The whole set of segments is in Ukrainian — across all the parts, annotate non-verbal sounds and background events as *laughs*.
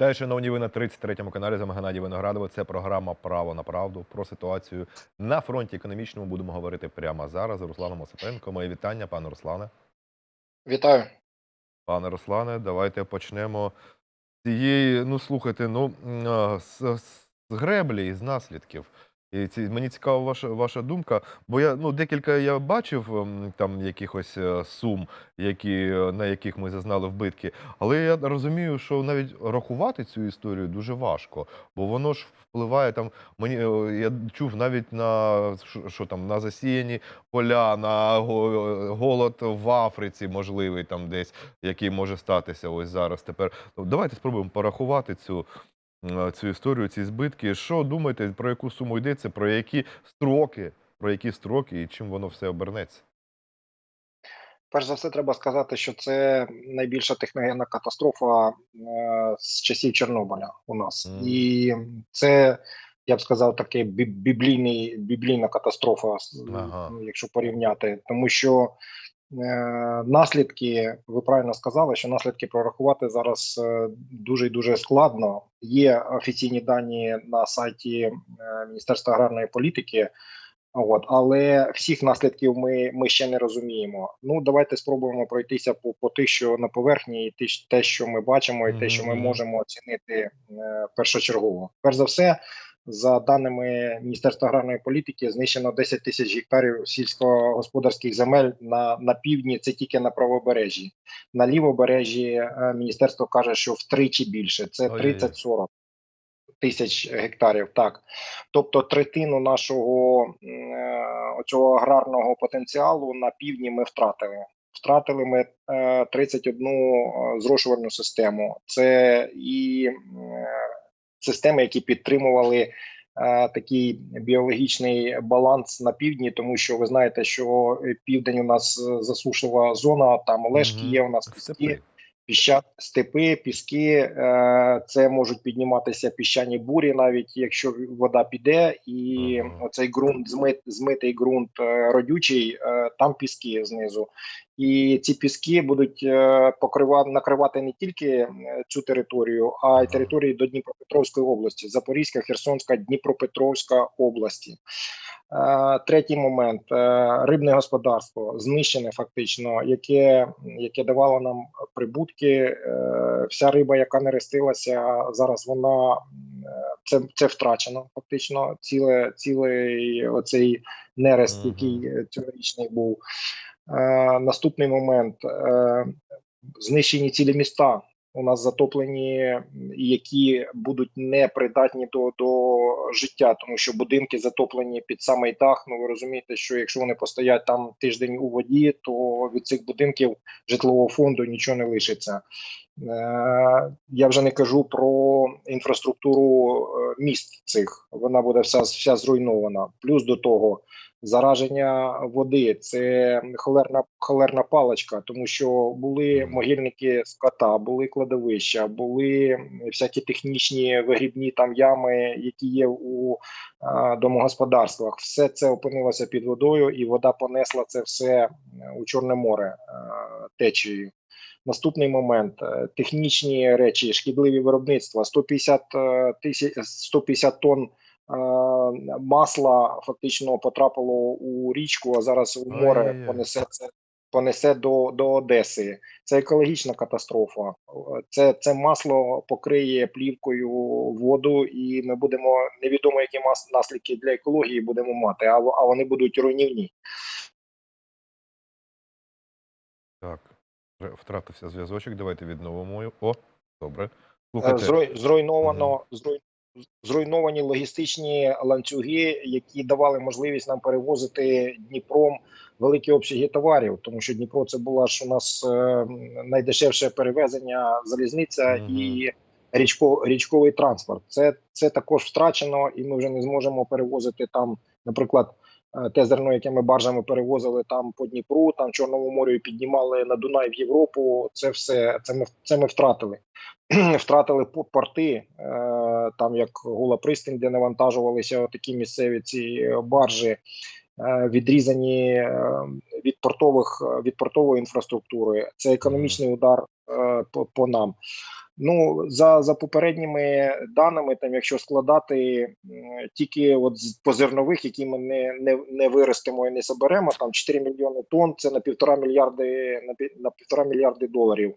Вітаю, шановні, ви на 33-му каналі. З вами Геннадій Виноградово. Це програма Право на правду. Про ситуацію на фронті економічному будемо говорити прямо зараз з Русланом Осипенко. Моє вітання, пане Руслане. Вітаю. Пане Руслане, давайте почнемо з цієї. Ну, слухайте, ну з, з греблі і з наслідків. І ці, мені цікава ваша, ваша думка, бо я ну декілька я бачив ем, там якихось е, сум, які, е, на яких ми зазнали вбитки. Але я розумію, що навіть рахувати цю історію дуже важко, бо воно ж впливає там. Мені е, я чув навіть на що, там на засіяні поля, на голод в Африці, можливий там десь, який може статися ось зараз. Тепер давайте спробуємо порахувати цю. М, Цю історію, ці збитки. Що думаєте, про яку суму йдеться, про які строки, про які строки і чим воно все обернеться? Перш за все, треба сказати, що це найбільша техногенна катастрофа е, з часів Чорнобиля у нас. Мгм. І це, я б сказав, таке біблійний, біблійна катастрофа, Ага. ну, якщо порівняти. Тому що е, наслідки, ви правильно сказали, що наслідки прорахувати зараз е, дуже і дуже складно. Є офіційні дані на сайті е, Міністерства аграрної політики. От, але всіх наслідків ми, ми ще не розуміємо. Ну давайте спробуємо пройтися по, по тих, що на поверхні, і те, те, що ми бачимо, і те, що ми можемо оцінити е, першочергово. Перш за все, за даними Міністерства аграрної політики, знищено 10 тисяч гектарів сільськогосподарських земель на, на півдні. Це тільки на правобережжі. На лівобережжі е, міністерство каже, що втричі більше. Це Ой-ой-ой. 30-40 тисяч гектарів. Так, тобто третину нашого е, аграрного потенціалу на півдні ми втратили. Втратили ми е, 31 е, зрошувальну систему. Це і системи, які підтримували е, такий біологічний баланс на півдні, тому що ви знаєте, що е, південь у нас е, засушлива зона, там Олешки є, у нас піски, піща, степи, піски. Це можуть підніматися піщані бурі, навіть якщо вода піде, і оцей ґрунт, змит, змитий ґрунт родючий, там піски знизу. І ці піски будуть е, покривати накривати не тільки е, цю територію, а й території до Дніпропетровської області, Запорізька, Херсонська, Дніпропетровська області. Е, Третій момент рибне господарство знищене фактично, яке, яке давало нам прибутки. Вся риба, яка не рестилася, зараз вона це, це втрачено. Фактично, ціле, цілий оцей нерест, який цьогорічний був. Е, Наступний момент е, знищені цілі міста. У нас затоплені, які будуть непридатні до, до життя, тому що будинки затоплені під самий дах. Ну ви розумієте, що якщо вони постоять там тиждень у воді, то від цих будинків житлового фонду нічого не лишиться. Е, Я вже не кажу про інфраструктуру е, міст цих. Вона буде вся, вся зруйнована. Плюс до того зараження води це холерна холерна паличка, тому що були могильники скота, були кладовища, були всякі технічні вигрібні там ями, які є у а, домогосподарствах. Все це опинилося під водою, і вода понесла це все у Чорне море е, течією. Наступний момент е, технічні речі, шкідливі виробництва, 150 е, тисяч 150 тонн масла фактично потрапило у річку, а зараз у море понесе це. Понесе до, до Одеси. Це екологічна катастрофа. Е, Це, це масло покриє плівкою воду, і ми будемо невідомо, які мас- наслідки для екології будемо мати, а, а вони будуть руйнівні. Так, втратився зв'язочок. Давайте відновимо. О, добре. Е, зруй- Зруйновано зруй- зруйновані логістичні ланцюги, які давали можливість нам перевозити Дніпром великі обсяги товарів, тому що Дніпро це була ж у нас е, найдешевше перевезення залізниця Мгм. і річко, річковий транспорт. Це, це також втрачено, і ми вже не зможемо перевозити там, наприклад. Е, Те зерно, яке ми баржами перевозили там по Дніпру, там Чорному морю і піднімали на Дунай в Європу. Це все це ми це ми втратили. *clears throat* втратили по- порти, е, там як Гула Пристань, де навантажувалися такі місцеві ці баржі, е, відрізані від портових від портової інфраструктури. Це економічний удар по, по нам. Ну, за, за попередніми даними, там, якщо складати тільки от з позирнових, які ми не, не, не виростимо і не соберемо, там 4 мільйони тонн, це на півтора мільярди на, пі- на півтора мільярди доларів.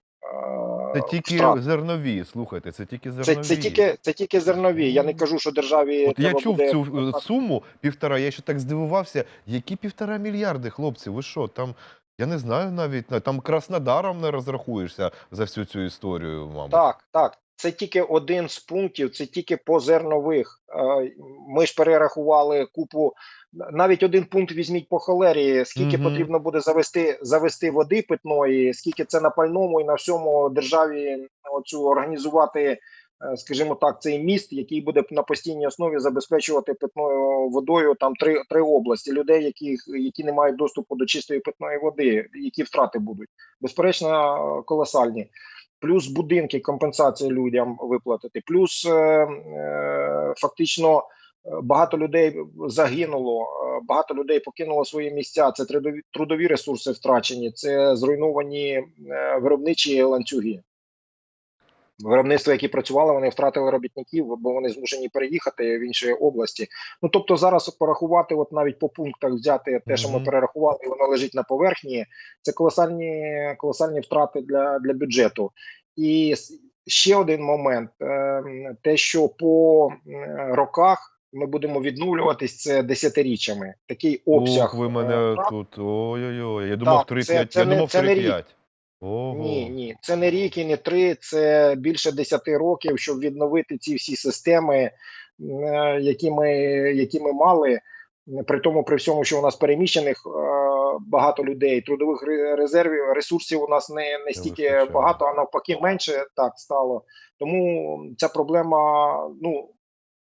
Це тільки втрат. зернові, слухайте, це тільки Це, зернові. це, тільки, це тільки зернові. Я не кажу, що державі От я чув буде цю суму півтора, я ще так здивувався, які півтора мільярди, хлопці, ви що, там, я не знаю навіть, на- там Краснодаром не розрахуєшся за всю цю історію, мабуть. Так, так. Це тільки один з пунктів, це тільки по зернових. Е, Ми ж перерахували купу. Навіть один пункт візьміть по холері, скільки Мгм. потрібно буде завести, завести води питної, скільки це на пальному і на всьому державі оцю організувати, е, скажімо так, цей міст, який буде на постійній основі забезпечувати питною водою там три, три області людей, які, які не мають доступу до чистої питної води, які втрати будуть. Безперечно, колосальні плюс будинки, компенсації людям виплатити, плюс е, е, фактично е, багато людей загинуло, е, багато людей покинуло свої місця. Це трудові, ресурси втрачені, це зруйновані е, виробничі ланцюги. Виробництва, які працювали, вони втратили робітників, бо вони змушені переїхати в інші області. Ну тобто, зараз порахувати, от навіть по пунктах взяти те, що ми перерахували, і воно лежить на поверхні. Це колосальні, колосальні втрати для, для бюджету. І ще один момент: ем, те, що по роках ми будемо відновлюватись, це десятиріччями. Такий обсяг. Ох, ви е, мене втрат. тут. Ой-ой-ой. Я думав Так, 3-5. це- це Я думав це не рік. 3-5. Ого. Ні, ні, це не рік і не три, це більше 10 років, щоб відновити ці всі системи, е, які ми, які ми мали. При тому, при всьому, що у нас переміщених е, багато людей, трудових резервів, ресурсів у нас не, не стільки багато, а навпаки менше так стало. Тому ця проблема ну,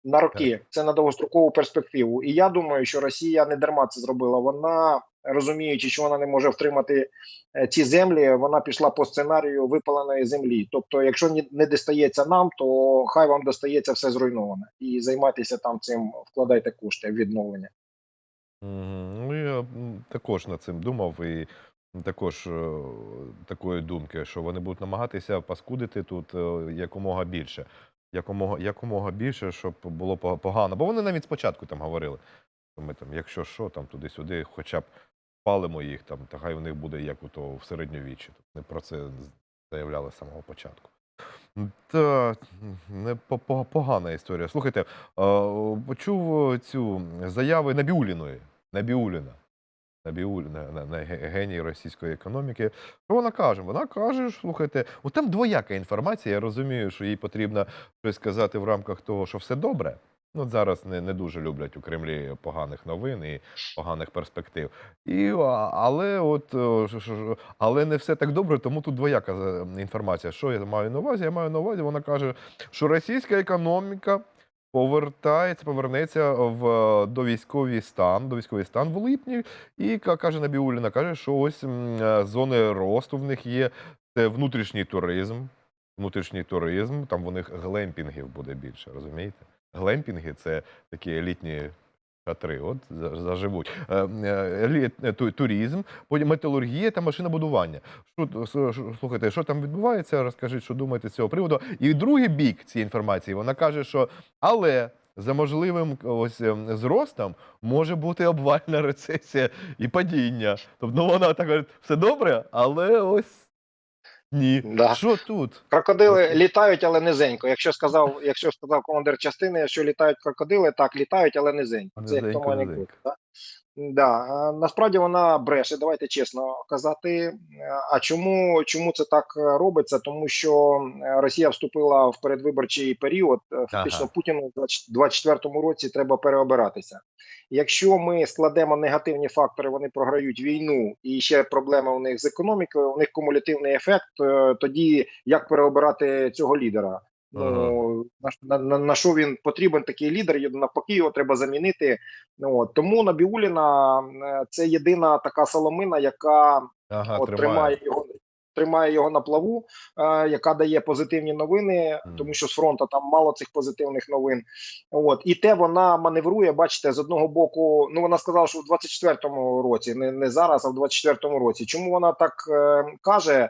на роки, це на довгострокову перспективу. І я думаю, що Росія не дарма це зробила. Вона розуміючи, що вона не може втримати е, ці землі, вона пішла по сценарію випаленої землі. Тобто, якщо не достається нам, то хай вам достається все зруйноване і займайтеся там цим, вкладайте кошти в відновлення. Ну, я також над цим думав і також е, такої думки, що вони будуть намагатися паскудити тут е, якомога більше. Якомога, якомога більше, щоб було погано. Бо вони навіть спочатку там говорили, що ми там, якщо що, там туди-сюди, хоча б палимо їх там, та хай у них буде як у то в середньовіччі. Вони про це заявляли з самого початку. Та не по- по- погана історія. Слухайте, почув цю заяви Набіуліної. Набіуліна. Набіуліна, на, на ге- геній російської економіки. Що вона каже? Вона каже, слухайте, от там двояка інформація. Я розумію, що їй потрібно щось сказати в рамках того, що все добре. Ну, зараз не, не дуже люблять у Кремлі поганих новин і поганих перспектив. І, але, от, але не все так добре, тому тут двояка е, інформація. Що я маю на увазі? Я маю на увазі, вона каже, що російська економіка повертається, повернеться в е, до військовий стан, до військовий стан в липні. І каже Набіуліна, каже, що ось е, зони росту в них є. Це внутрішній туризм. Внутрішній туризм, там в них глемпінгів буде більше, розумієте? Глемпінги це такі елітні шатри, от заживуть. Е, е, е, ту- туризм, потім металургія та машинобудування. Що- слухайте, що там відбувається? Розкажіть, що думаєте з цього приводу. І другий бік цієї інформації, вона каже, що але за можливим ось ем, зростом може бути обвальна рецесія і падіння. Тобто ну, вона так говорить, все добре, але ось ні. Да. Що тут? Крокодили літають, але низенько. Якщо сказав, якщо сказав командир частини, що літають крокодили, так літають, але низенько. Це як тому анекдот. Да? Да. Насправді вона бреше, давайте чесно казати. А чому, чому це так е, робиться? Тому що е, Росія вступила в передвиборчий період. Е, Фактично Ага. Путіну в 2024 році треба переобиратися. Якщо ми складемо негативні фактори, вони програють війну і ще проблеми у них з економікою. У них кумулятивний ефект. е, Тоді як переобирати цього лідера? Ну на, на, на що він потрібен такий лідер? Навпаки, його треба замінити. Ну, от. Тому Набіуліна е, це єдина така соломина, яка Ага, от, тримає. тримає його тримає його на плаву, е, яка дає позитивні новини, тому що з фронту там мало цих позитивних новин. От і те вона маневрує. Бачите, з одного боку, ну вона сказала, що в 24-му році, не, не зараз, а в 24-му році. Чому вона так е, каже?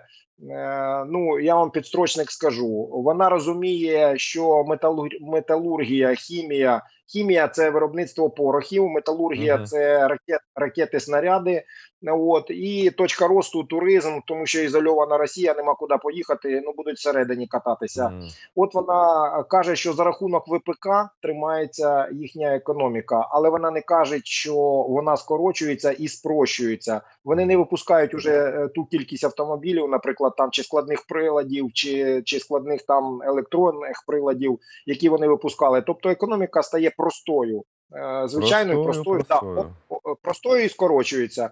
Е, ну я вам підстрочник скажу. Вона розуміє, що металур... металургія, хімія, хімія це виробництво порохів, металургія Мгм. це ракет, ракети, снаряди. От і точка росту туризм, тому що ізольована Росія, нема куди поїхати. Ну будуть всередині кататися. Мгм. От вона каже, що за рахунок ВПК тримається їхня економіка, але вона не каже, що вона скорочується і спрощується. Вони не випускають уже е, ту кількість автомобілів, наприклад, там чи складних приладів, чи, чи складних там електронних приладів, які вони випускали. Тобто економіка стає простою. Е, Звичайною Простою, простою. Да, простою і скорочується.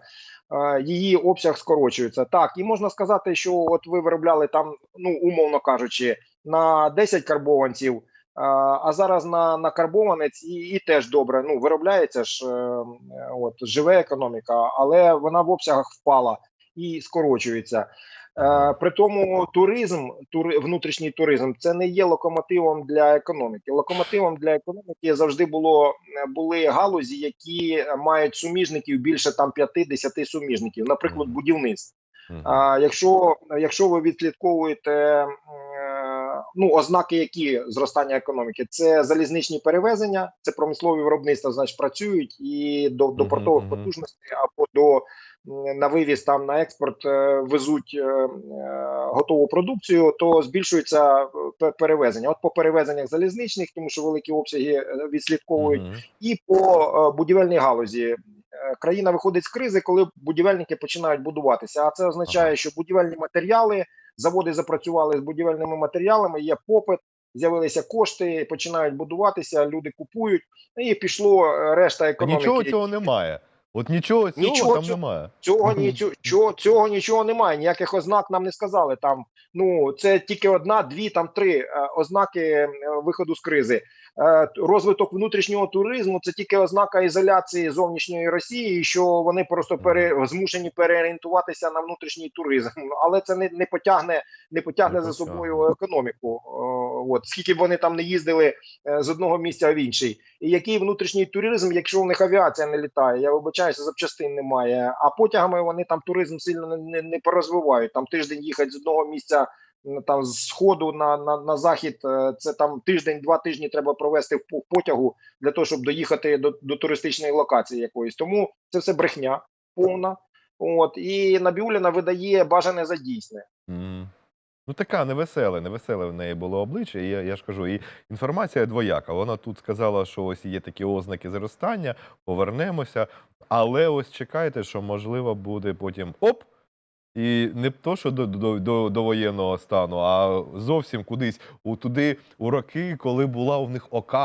Е, Її обсяг скорочується. Так, і можна сказати, що от ви виробляли там, ну умовно кажучи, на 10 карбованців, а, а зараз на, на карбованець і, і теж добре. Ну виробляється ж, е, е, от живе економіка, але вона в обсягах впала і скорочується. Е, при тому туризм, тури, внутрішній туризм, це не є локомотивом для економіки. Локомотивом для економіки завжди було е, були галузі, які мають суміжників більше там 5-10 суміжників, наприклад, будівництво. А якщо, якщо ви відслідковуєте е, ну, ознаки, які зростання економіки, це залізничні перевезення, це промислові виробництва, значить працюють і до, до портових потужностей або до на вивіз там на експорт е, везуть е, е, готову продукцію, то збільшується перевезення. От по перевезеннях залізничних, тому що великі обсяги відслідковують Мгм. і по будівельній галузі. Країна виходить з кризи, коли будівельники починають будуватися. А це означає, що будівельні матеріали, заводи запрацювали з будівельними матеріалами, є попит, з'явилися кошти, починають будуватися, люди купують, і пішло е, решта економіки. Нічого цього немає. От нічого цього Нічого там цього- немає. Цього нічого, цього, цього нічого немає. Ніяких ознак нам не сказали. Там ну це тільки одна, дві, там три е, ознаки е, виходу з кризи. Е, розвиток внутрішнього туризму це тільки ознака ізоляції зовнішньої Росії, що вони просто пере, змушені переорієнтуватися на внутрішній туризм. *laughs* Але це не, не потягне, не потягне Не за собою економіку. От скільки б вони там не їздили е, з одного місця в інший. І який внутрішній туризм, якщо в них авіація не літає, я вибачаюся, запчастин немає. А потягами вони там туризм сильно не, не, порозвивають. Там тиждень їхати з одного місця там з сходу на, на, на захід. е, Це там тиждень-два тижні треба провести в потягу для того, щоб доїхати до, до туристичної локації якоїсь. Тому це все брехня повна. От і Набіуліна видає бажане за дійсне. Мгм. Ну, така невеселе, невеселе в неї було обличчя. І я, я ж кажу, і інформація двояка. Вона тут сказала, що ось є такі ознаки зростання, повернемося. Але ось чекайте, що можливо буде потім оп. І не то, що до, до, до, до воєнного стану, а зовсім кудись у туди у роки, коли була у них ОК,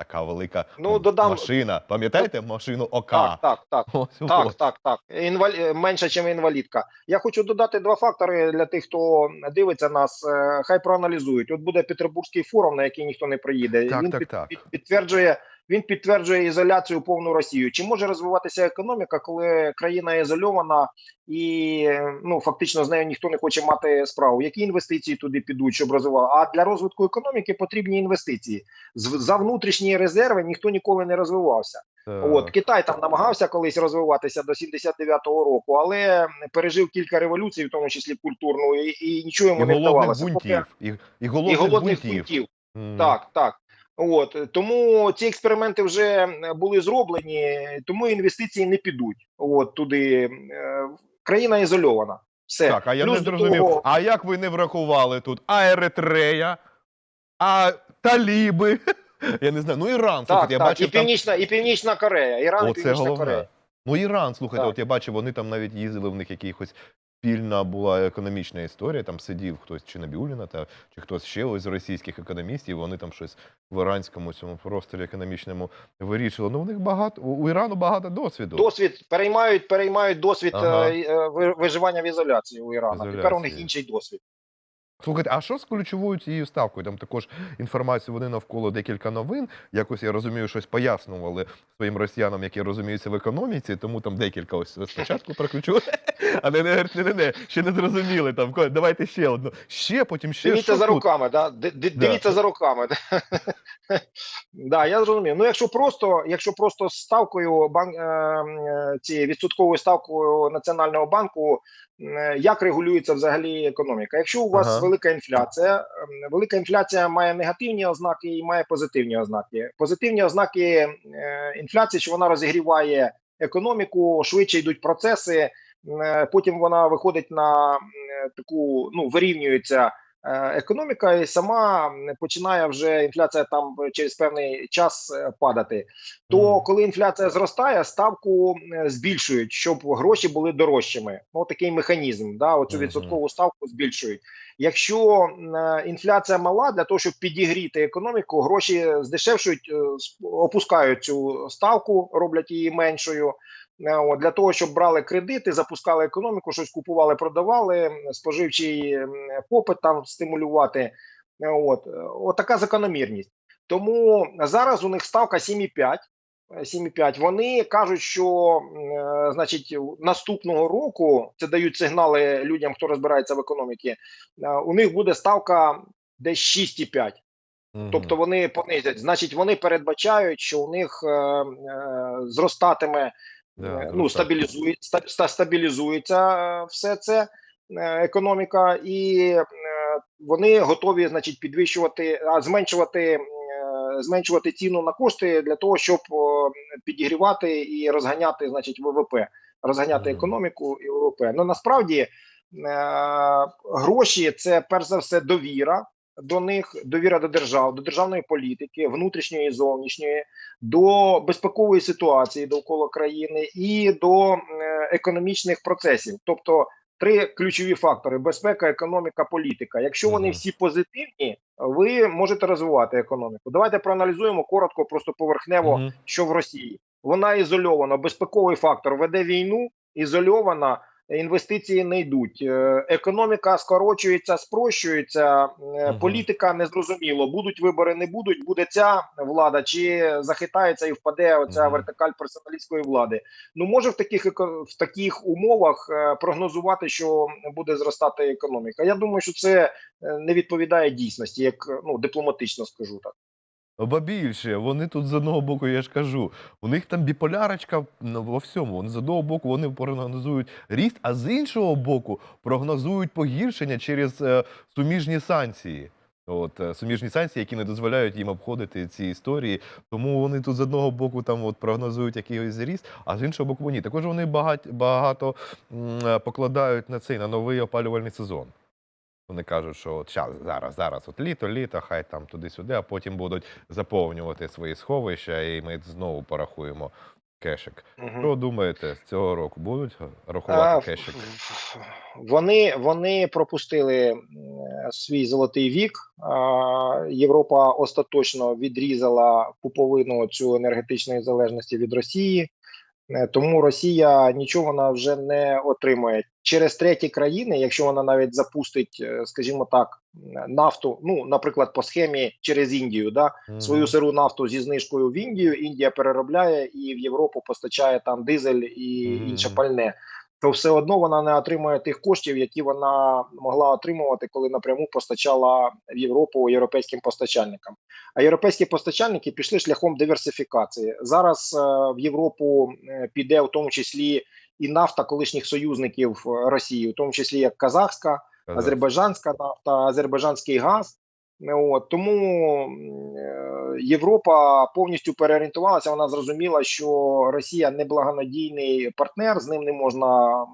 така велика Ну, додам- машина. Пам'ятаєте машину ОК? Так, так, так. *laughs* Ось, Так, ось. так, так. Інвалі... е, Менше, ніж інвалідка. Я хочу додати два фактори для тих, хто дивиться нас. Е, Хай проаналізують. От буде Петербурзький форум, на який ніхто не приїде. Так, він так, під- так. підтверджує. Він підтверджує ізоляцію повну Росію. Чи може розвиватися економіка, коли країна ізольована і ну фактично з нею ніхто не хоче мати справу? Які інвестиції туди підуть, щоб розвивати? А для розвитку економіки потрібні інвестиції. За внутрішні резерви ніхто ніколи не розвивався. От Китай там намагався колись розвиватися до 79-го року, але пережив кілька революцій, в тому числі культурну, і, і нічого І не вдавалося. Поки- бунтів. І, і І голодних, голодних бунтів. бунтів. Мгм. Так, так. От тому ці експерименти вже були зроблені, тому інвестиції не підуть. От туди Е, країна ізольована. Все Так, а я Плюс не зрозумів. того- А як ви не врахували тут? А Еритрея, а Таліби. *laughs* Я не знаю. Ну, Іран, так, слухайте, я так. бачив і там. північна, і північна Корея. Іран і Північна головне. Корея. Ну, Іран, слухайте, Так. от я бачив, вони там навіть їздили, в них якихось спільна була економічна історія. Там сидів хтось чи Набіуліна, та чи хтось ще ось з російських економістів. Вони там щось в іранському цьому просторі економічному вирішили. Ну, у них багато у у Ірану багато досвіду. Досвід переймають, переймають досвід Ага. е, е, ви- виживання в ізоляції у Ірану. Тепер у них інший досвід. Слухайте, а що з ключовою цією ставкою? Там також інформацію вони навколо декілька новин. Якось я розумію, щось пояснювали своїм росіянам, які розуміються в економіці, тому там декілька ось спочатку про ключову. *laughs* А не, не, не, не, не, ще не зрозуміли. Там давайте ще одну. Ще, потім ще. Дивіться за руками, да? Ди- ди- Да. дивіться за руками. да, *laughs* я зрозумів. Ну, якщо просто, якщо просто ставкою бан, е, е, цією відсотковою ставкою Національного банку, як регулюється взагалі економіка? Якщо у вас Ага. велика інфляція, велика інфляція має негативні ознаки і має позитивні ознаки. Позитивні ознаки е, інфляції, що вона розігріває економіку, швидше йдуть процеси. Е, Потім вона виходить на е, таку, ну вирівнюється е, економіка, і сама починає вже інфляція там через певний час е, падати. То коли інфляція зростає, ставку е, збільшують, щоб гроші були дорожчими. Ну такий механізм. Да, оцю відсоткову ставку збільшують. Якщо е, інфляція мала, для того, щоб підігріти економіку, гроші здешевшують, е, опускають цю ставку, роблять її меншою. Е, для того, щоб брали кредити, запускали економіку, щось купували, продавали, споживчий попит там стимулювати. Е, От, Е, от така закономірність. Тому зараз у них ставка 7,5. е, 7,5. Вони кажуть, що значить наступного року це дають сигнали людям, хто розбирається в економіці. У них буде ставка десь 6,5. Мгм. Тобто вони понизять. Значить, вони передбачають, що у них е, е, зростатиме Да, Е, ну, стабілізується е, все це е, економіка, і е, вони готові, значить, підвищувати, а зменшувати, зменшувати ціну на кошти для того, щоб підігрівати і розганяти, значить, ВВП, розганяти економіку і ВВП. Ну насправді гроші це перш за все довіра. До них довіра до держав, до державної політики, внутрішньої і зовнішньої, до безпекової ситуації довкола країни і до е, економічних процесів. Тобто три ключові фактори: безпека, економіка, політика. Якщо вони всі позитивні, ви можете розвивати економіку. Давайте проаналізуємо коротко, просто поверхнево, Мгм. що в Росії. Вона ізольована, безпековий фактор веде війну, ізольована. Інвестиції не йдуть, Е, економіка скорочується, спрощується, е, політика незрозуміло. Будуть вибори, не будуть. Буде ця влада, чи захитається і впаде оця вертикаль персоналістської влади. Ну може в таких в таких умовах е, прогнозувати, що буде зростати економіка. Я думаю, що це не відповідає дійсності, як ну дипломатично скажу так. Ба більше, вони тут з одного боку, я ж кажу, у них там біполярочка во всьому. Вони з одного боку вони прогнозують ріст, а з іншого боку прогнозують погіршення через е, суміжні санкції. От е, суміжні санкції, які не дозволяють їм обходити ці історії. Тому вони тут з одного боку там от прогнозують якийсь ріст, а з іншого боку ні. Також вони багато, багато е, покладають на цей на новий опалювальний сезон. Вони кажуть, що от щас, зараз, зараз, от літо, літо, хай там туди-сюди, а потім будуть заповнювати свої сховища, і ми знову порахуємо кешик. Що думаєте, з цього року будуть рахувати А, кешик? Вони, вони пропустили свій золотий вік. Європа остаточно відрізала пуповину цю енергетичної залежності від Росії. Е, Тому Росія нічого вона вже не отримує через треті країни, якщо вона навіть запустить, е, скажімо так, нафту, ну наприклад, по схемі через Індію, да Мгм. свою сиру нафту зі знижкою в Індію. Індія переробляє і в Європу постачає там дизель і Мгм. інше пальне. То все одно вона не отримує тих коштів, які вона могла отримувати, коли напряму постачала в Європу європейським постачальникам. А європейські постачальники пішли шляхом диверсифікації. Зараз е, в Європу е, піде в тому числі і нафта колишніх союзників е, Росії, в тому числі як казахська, азербайджанська нафта, азербайджанський газ. От, тому е, Європа повністю переорієнтувалася. Вона зрозуміла, що Росія неблагонадійний партнер, з ним не можна е,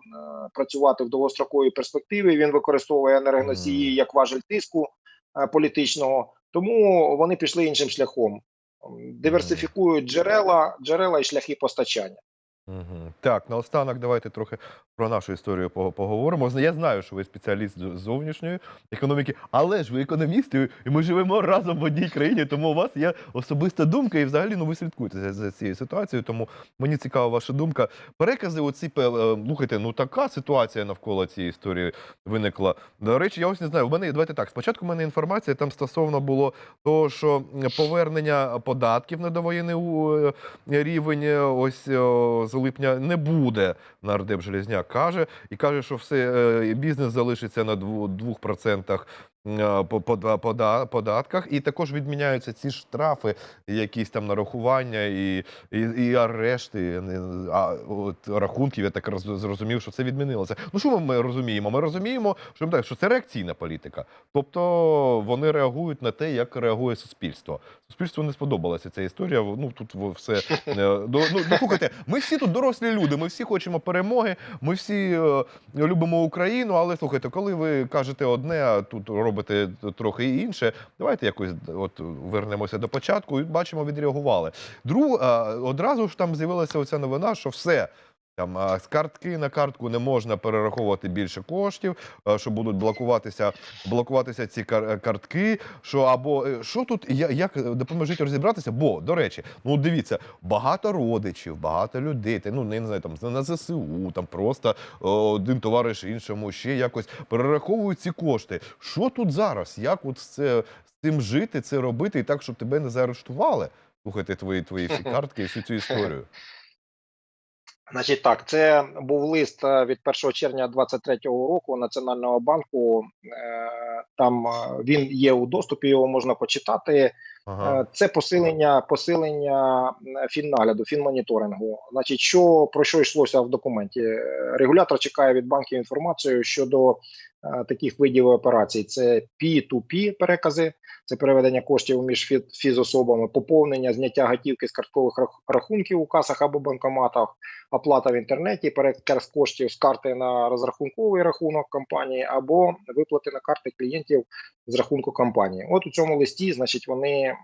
працювати в довгостроковій перспективі. Він використовує енергоносії як важель тиску е, політичного. Тому вони пішли іншим шляхом. Диверсифікують джерела, джерела і шляхи постачання. Мгм. Так, наостанок давайте трохи про нашу історію поговоримо. Я знаю, що ви спеціаліст з зовнішньої економіки, але ж ви економісти, і ми живемо разом в одній країні, тому у вас є особиста думка, і взагалі ну, ви слідкуєте за, за цією ситуацією, тому мені цікава ваша думка. Перекази, оці, е, слухайте, ну така ситуація навколо цієї історії виникла. До речі, я ось не знаю. У мене давайте так. Спочатку в мене інформація там стосовно було того, що повернення податків на довоєнний рівень е, ось е, з липня не буде. Нардеп Железняк каже і каже, що все е, бізнес залишиться на 2% е, по пода- пода- податках, і також відміняються ці штрафи, якісь там нарахування і, і, і арешти а, от, рахунків. Я так роз- зрозумів, що це відмінилося. Ну що ми розуміємо? Ми розуміємо, що, так, що це реакційна політика. Тобто вони реагують на те, як реагує суспільство. Суспільству не сподобалася ця історія. Ну тут все е, ну, ну, ну, слухайте, ми всі тут дорослі люди. Ми всі хочемо перемоги. Ми всі е, любимо Україну. Але слухайте, коли ви кажете одне, а тут робите трохи інше, давайте якось от вернемося до початку і бачимо, відреагували. Друг, одразу ж там з'явилася оця новина, що все. Там з картки на картку не можна перераховувати більше коштів, що будуть блокуватися, блокуватися ці е, картки. Що або е, що тут як е, допоможіть розібратися? Бо до речі, ну дивіться, багато родичів, багато людей, та, ну не знаю, там на ЗСУ, там просто один товариш іншому ще якось перераховують ці кошти. Що тут зараз? Як от це з цим жити, це робити, і так, щоб тебе не заарештували? Слухайте твої твої всі *laughs* картки і всю цю історію. Значить, так, це був лист е, від 1 червня 2023 року Національного банку. Е, Там е, він є у доступі, його можна почитати. Ага. Е, Це посилення, посилення фіннагляду, фінмоніторингу. Значить, що про що йшлося в документі? Е, Регулятор чекає від банків інформацію щодо е, таких видів операцій: це P2P перекази, це переведення коштів між фі- фізособами, поповнення, зняття готівки з карткових рах- рахунків у касах або банкоматах, оплата в інтернеті, переказ коштів з карти на розрахунковий рахунок компанії або виплати на карти клієнтів з рахунку компанії. От у цьому листі, значить, вони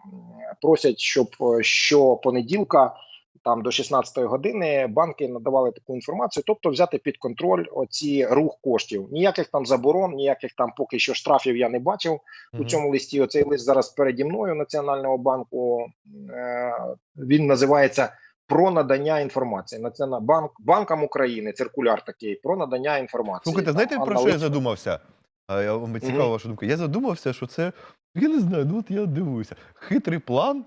просять, щоб е, щопонеділка там до 16 години банки надавали таку інформацію, тобто взяти під контроль оці рух коштів. Ніяких там заборон, ніяких там поки що штрафів я не бачив у цьому листі. Оцей лист зараз переді мною Національного банку. Е, він називається. Про надання інформації Національний банк банкам України циркуляр такий про надання інформації. Слухайте, знаєте, про що я задумався? А, я, мені цікава Мгм. ваша думка. Я задумався, що це, я не знаю, ну от я дивуюся. Хитрий план,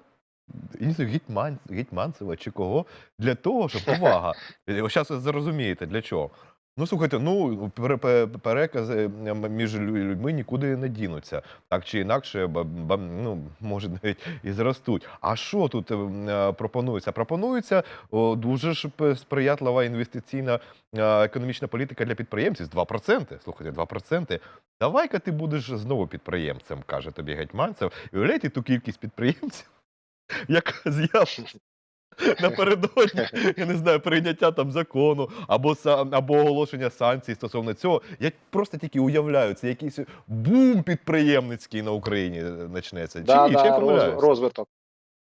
Гетьман, Гетьманцева чи кого, для того, щоб повага. Зараз ви зрозумієте, для чого. Ну, слухайте, ну перекази між людьми нікуди не дінуться. Так чи інакше, ну, може навіть і зростуть. А що тут ем, е, пропонується? Пропонується дуже ж сприятлива інвестиційна е, економічна політика для підприємців з 2%. Слухайте, 2%. Давай-ка ти будеш знову підприємцем, каже тобі гетьманцев. І уявляєте ту кількість підприємців, *laughs* яка з'явиться напередодні, я не знаю, прийняття там закону або або оголошення санкцій стосовно цього. Я просто тільки уявляю, це якийсь бум підприємницький на Україні почнеться. Чи да, ні? Чи я да, роз, помиляюсь? розвиток.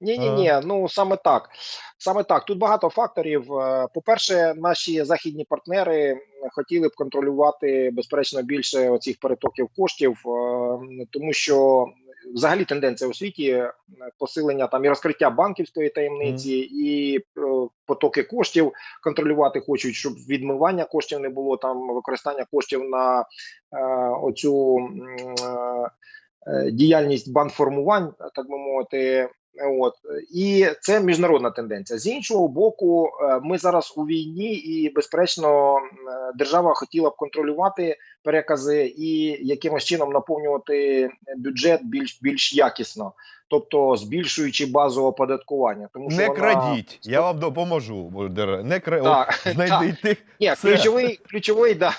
Ні, ні, ні. Ну саме так. Саме так. Тут багато факторів. Е, По-перше, наші західні партнери хотіли б контролювати безперечно більше оцих перетоків коштів, е, тому що взагалі тенденція у світі е, посилення там і розкриття банківської таємниці, і е, потоки коштів контролювати хочуть, щоб відмивання коштів не було там використання коштів на е, оцю. е, е, діяльність банформувань, так би мовити. От і це міжнародна тенденція. З іншого боку, е, ми зараз у війні, і безперечно, е, держава хотіла б контролювати перекази і якимось чином наповнювати бюджет більш більш якісно, тобто збільшуючи базу оподаткування. Тому що Не вона... крадіть, я вам допоможу. Не кра... Так, От, *laughs* тих. Ні, ключовий, ключовий, да.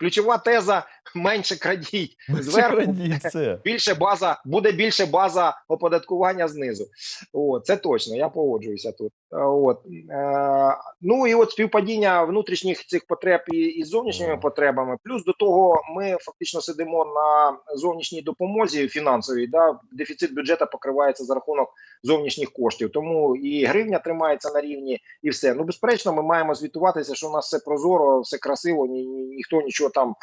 Ключова теза менше крадіть *laughs* Менше зверху. крадіть це. більше база, буде більше база оподаткування знизу. О, це точно, я погоджуюся тут. Е, От. Е, ну і от співпадіння внутрішніх цих потреб і, і зовнішніми потребами. Плюс до того, ми фактично сидимо на зовнішній допомозі фінансовій. Да? Дефіцит бюджету покривається за рахунок зовнішніх коштів. Тому і гривня тримається на рівні, і все. Ну, безперечно, ми маємо звітуватися, що у нас все прозоро, все красиво, ні, ні, ніхто нічого там е,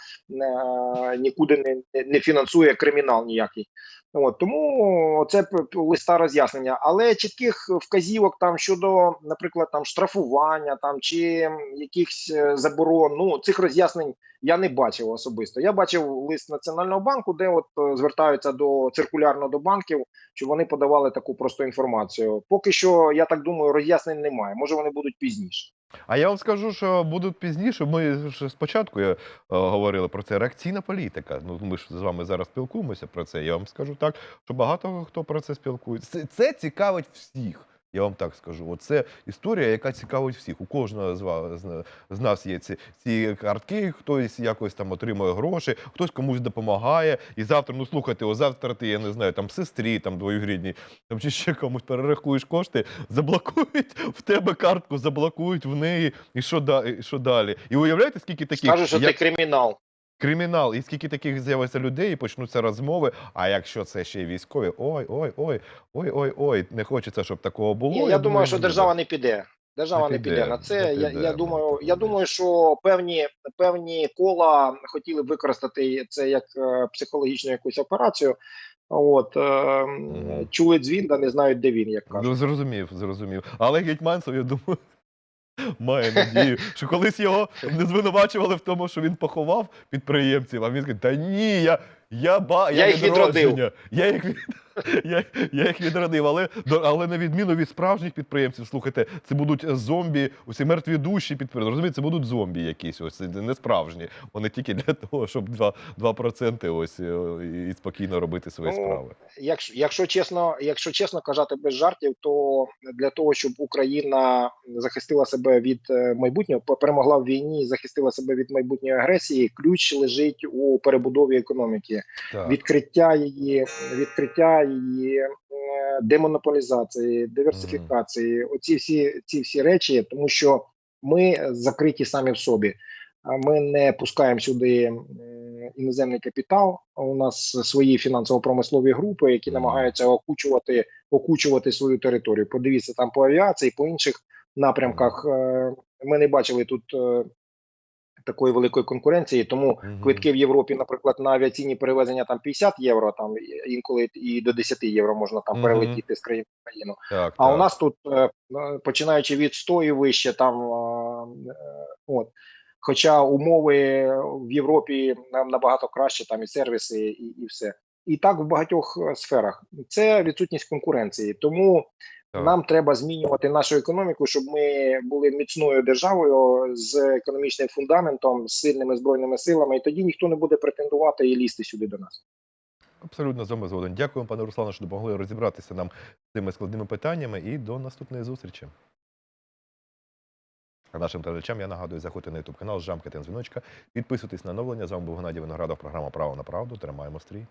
нікуди не, не- фінансує кримінал ніякий. От тому це листа роз'яснення, але чітких вказівок там щодо, наприклад, там штрафування там чи якихось е, заборон. Ну цих роз'яснень я не бачив особисто. Я бачив лист Національного банку, де от е, звертаються до циркулярно до банків, щоб вони подавали таку просту інформацію. Поки що я так думаю, роз'яснень немає. Може вони будуть пізніше. А я вам скажу, що будуть пізніше. Ми ж спочатку е, говорили про це. Реакційна політика. Ну ми ж з вами зараз спілкуємося про це. Я вам скажу так, що багато хто про це спілкується. Це, це цікавить всіх. Я вам так скажу. Оце історія, яка цікавить всіх. У кожного з вас з, нас є ці, ці картки, хтось якось там отримує гроші, хтось комусь допомагає. І завтра, ну слухайте, о, завтра ти, я не знаю, там сестрі, там двоюрідній, там чи ще комусь перерахуєш кошти, заблокують в тебе картку, заблокують в неї, і що, да, і що далі? І уявляєте, скільки таких Скажуть, що як це кримінал. Кримінал, і скільки таких з'явиться людей, і почнуться розмови. А якщо це ще й військові, ой, ой, ой, ой, ой, ой, не хочеться, щоб такого було. Ні, я думаю, що держава не піде. Держава Не не піде, піде на це. Я, піде, я не думаю, я думаю, що певні певні кола хотіли б використати це як е, психологічну якусь операцію. От е, чули дзвін, да не знають, де він, як кажуть. Ну, зрозумів, зрозумів. Але Гетьманцев, я думаю, має надію, що колись його не звинувачували в тому, що він поховав підприємців, а він каже, та ні, я, я, ба, Я їх відродив. Я їх, від- *laughs* я, я їх відродив. Але, але на відміну від справжніх підприємців, слухайте, це будуть зомбі, усі мертві душі підприємці. Розумієте, це будуть зомбі якісь, ось не справжні. Вони тільки для того, щоб 2%, 2% ось е, і спокійно робити свої Ну, справи. Якщо, якщо чесно, якщо чесно казати без жартів, то для того, щоб Україна захистила себе від е, майбутнього, перемогла в війні захистила себе від майбутньої агресії, ключ лежить у перебудові економіки. Так. відкриття її, відкриття її е, демонополізації, диверсифікації. Оці всі ці всі речі, тому що ми закриті самі в собі. Ми не пускаємо сюди іноземний капітал. У нас свої фінансово-промислові групи, які намагаються окучувати, окучувати свою територію. Подивіться там по авіації, по інших напрямках. Е, Ми не бачили тут е, такої великої конкуренції, тому квитки в Європі, наприклад, на авіаційні перевезення там 50 євро, там інколи і до 10 євро можна там перелетіти з країни в країну. Так, А так. у нас тут, е, е, починаючи від 100 і вище, там е, от. Хоча умови в Європі нам набагато краще, там і сервіси, і, і все. І так в багатьох сферах. Це відсутність конкуренції. Тому Так. нам треба змінювати нашу економіку, щоб ми були міцною державою з економічним фундаментом, з сильними збройними силами, і тоді ніхто не буде претендувати і лізти сюди до нас. Абсолютно з вами згоден. Дякую, пане Руслане, що допомогли розібратися нам з цими складними питаннями і до наступної зустрічі. А нашим глядачам я нагадую, заходьте на YouTube канал, жамкайте дзвіночка, підписуйтесь на оновлення. З вами був Геннадій Виноградов, програма Право на правду. Тримаємо стрій.